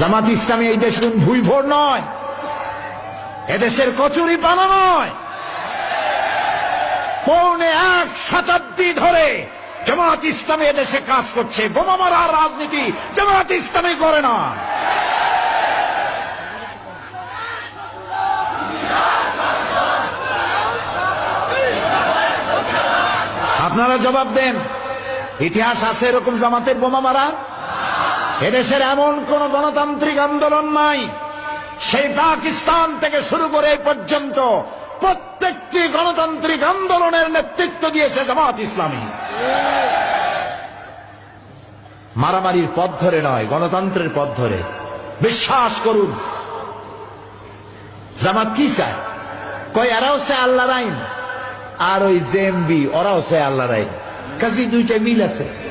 জামাত ইসলামী এই দেশ ভুই ভোর নয়। এদেশের কচুরি পানা নয়। পৌনে এক শতাব্দী ধরে জামাত ইসলামী এদেশে কাজ করছে। বোমা মারার রাজনীতি জামাত ইসলামী করে না। আপনারা জবাব দেন, ইতিহাস আছে এরকম জামাতের বোমা মারা এদেশের এমন কোন গণতান্ত্রিক আন্দোলন নাই। সেই পাকিস্তান থেকে শুরু করে এই পর্যন্ত প্রত্যেকটি গণতান্ত্রিক আন্দোলনের নেতৃত্ব দিয়েছে জামাত ইসলামী। মারামারির পথ ধরে নয়, গণতন্ত্রের পথ ধরে। বিশ্বাস করুন, জামাত কি চায়? কয়, এরাও চায় আল্লাহর আইন। আর ওই জেএমবি, ওরাও চায় আল্লাহ আইন। কাজে দুইটা মিল আছে।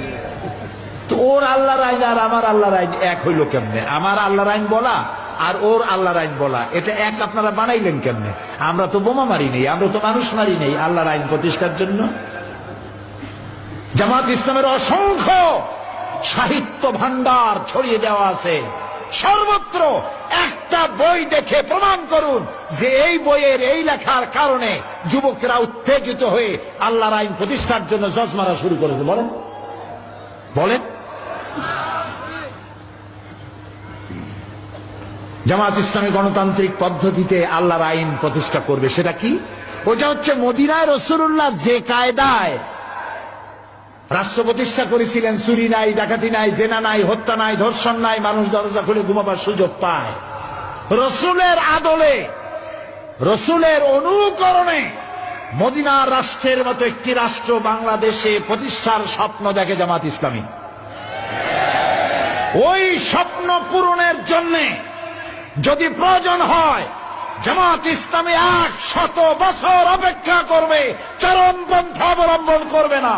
তো ওর আল্লাহর আইন আর আমার আল্লাহর আইন এক হইল কেমনে? আমার আল্লাহর আইন বলা আর ওর আল্লাহর আইন বলা, এটা এক আপনারা বানাইলেন কেমনে? আমরা তো বোমা মারি নেই, আমরা তো মানুষ মারি নেই আল্লাহর আইন প্রতিষ্ঠার জন্য। জামাত ইসলামের অসংখ্য সাহিত্য ভান্ডার ছড়িয়ে দেওয়া আছে। সর্বত্র একটা বই দেখে প্রমাণ করুন যে এই বইয়ের এই লেখার কারণে যুবকেরা উত্তেজিত হয়ে আল্লাহর আইন প্রতিষ্ঠার জন্য জজ মারা শুরু করেছে। বলেন। বলেন। জামাত ইসলামী গণতান্ত্রিক পদ্ধতিতে আল্লাহর আইন প্রতিষ্ঠা করবে, সেটা কি? ওটা হচ্ছে মদিনায় রসুল্লাহ যে কায়দায় রাষ্ট্র প্রতিষ্ঠা করেছিলেন, চুরি নাই, ডাকাতি নাই, জেনা নাই, হত্যা নাই, ধর্ষণ নাই, মানুষ দরজা খুলে ঘুমাবার সুযোগ পায়। রসুলের আদলে, রসুলের অনুকরণে মদিনার রাষ্ট্রের মতো একটি রাষ্ট্র বাংলাদেশে প্রতিষ্ঠার স্বপ্ন দেখে জামাত ইসলামী। ওই স্বপ্ন পূরণের জন্য যদি প্রয়োজন হয়, জামাত ইসলামী এক শত বছর অপেক্ষা করবে চরমপন্থা অবলম্বন করবে না।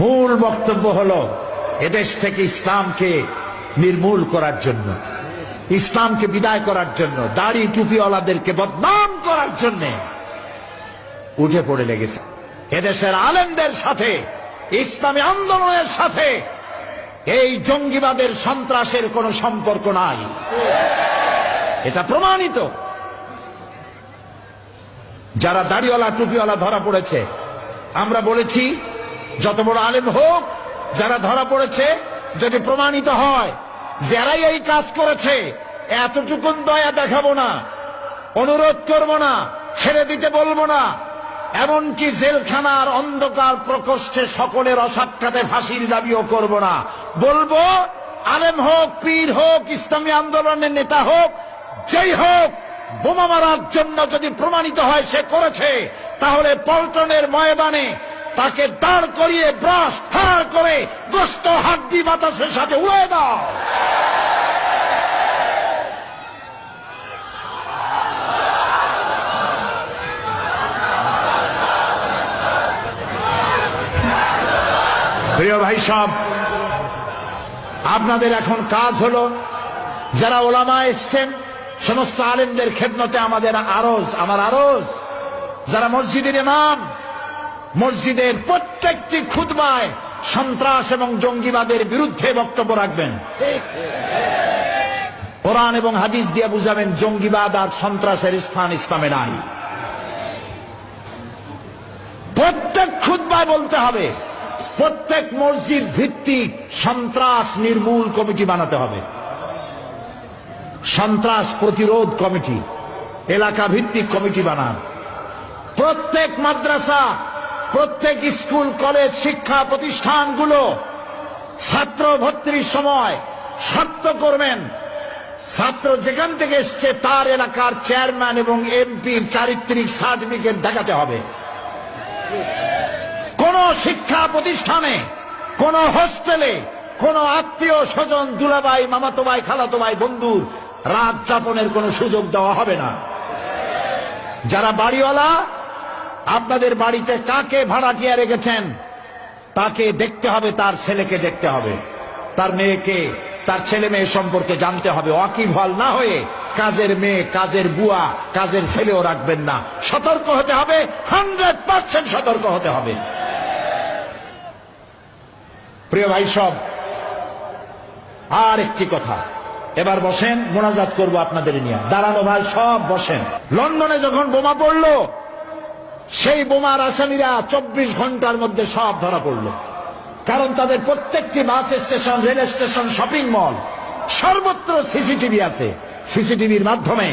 মূল বক্তব্য হলো, এদেশ থেকে ইসলামকে নির্মূল করার জন্য, ইসলামকে বিদায় করার জন্য, দাড়ি টুপিওয়ালাদেরকে বদনাম করার জন্যে উঠে পড়ে লেগেছে। এদেশের আলেমদের সাথে, ইসলামী আন্দোলনের সাথে এই জঙ্গিবাদের সন্ত্রাসের কোনো সম্পর্ক নাই। এটা প্রমাণিত। যারা দাড়িওয়ালা, টুপিওয়ালা ধরা পড়েছে, আমরা বলেছি, যত বড় আলেম হোক, যারা ধরা পড়েছে, যদি প্রমাণিত হয়, যারাই এই কাজ করেছে, এতটুকুন দয়া দেখাবো না। অনুরোধ করব না, ছেড়ে দিতে বলব না। এমনকি জেলখানার অন্ধকার প্রকোষ্ঠে সকলের অসাক্ষাতে ফাঁসির দাবিও করব না। বলব, আলেম হোক, পীর হোক, ইসলামী আন্দোলনের নেতা হোক, যেই হোক, বোমা মারার জন্য যদি প্রমাণিত হয় সে করেছে, তাহলে পল্টনের ময়দানে তাকে দাঁড় করিয়ে ব্রাশ ফার করে গোস্ত, হাড্ডি, বাতাসের সাথে উড়ে দাও। প্রিয় ভাই সব, আপনাদের এখন কাজ হলো, যারা ওলামা এসছেন, সমস্ত আলেমদের খেদমতে আমাদের আরজ, আমার আরজ, যারা মসজিদের ইমাম, মসজিদের প্রত্যেকটি খুদবায় সন্ত্রাস এবং জঙ্গিবাদের বিরুদ্ধে বক্তব্য রাখবেন। কোরআন এবং হাদিস দিয়ে বুঝাবেন, জঙ্গিবাদ আর সন্ত্রাসের স্থান ইসলামে নাই। প্রত্যেক খুদ্বায় বলতে হবে প্রত্যেক মসজিদ ভিত্তিক সন্ত্রাস নির্মূল কমিটি বানাতে হবে। সন্ত্রাস প্রতিরোধ কমিটি, এলাকা ভিত্তিক কমিটি বানান। প্রত্যেক মাদ্রাসা, প্রত্যেক স্কুল, কলেজ, শিক্ষা প্রতিষ্ঠানগুলো ছাত্র ভর্তির সময় শর্ত করবেন। ছাত্র যেখান থেকে এসছে তার এলাকার চেয়ারম্যান এবং এমপির চারিত্রিক সার্টিফিকেট দেখাতে হবে। কোন শিক্ষা প্রতিষ্ঠানে, কোন হোস্টেলে, কোন আত্মীয় স্বজন দুলাভাই মামাতো ভাই খালাতো ভাই বন্ধুর রাত যাপনের কোন সুযোগ দেওয়া হবে না। যারা বাড়িওয়ালা, আপনাদের বাড়িতে কাকে ভাড়াটিয়া রেখেছেন, তাকে দেখতে হবে, তার ছেলেকে দেখতে হবে। তার মেয়েকে, তার ছেলে মেয়ে সম্পর্কে জানতে হবে। হল না হয়ে কাজের মেয়ে, কাজের বুয়া, কাজের ছেলেও রাখবেন না। সতর্ক হতে হবে হান্ড্রেড পার্সেন্ট সতর্ক হতে হবে। প্রিয় ভাই, সব। আর একটি কথা। এবার বসেন, মোনাজাত করব আপনাদের নিয়ে। দাঁড়ানো ভাই, সব বসেন। লন্ডনে যখন বোমা পড়ল, সেই বোমার আসামিরা চব্বিশ ঘণ্টার মধ্যে সব ধরা পড়ল। কারণ তাদের প্রত্যেকটি bus station, rail station, shopping mall, সর্বত্র সিসিটিভি আছে। সিসিটিভির মাধ্যমে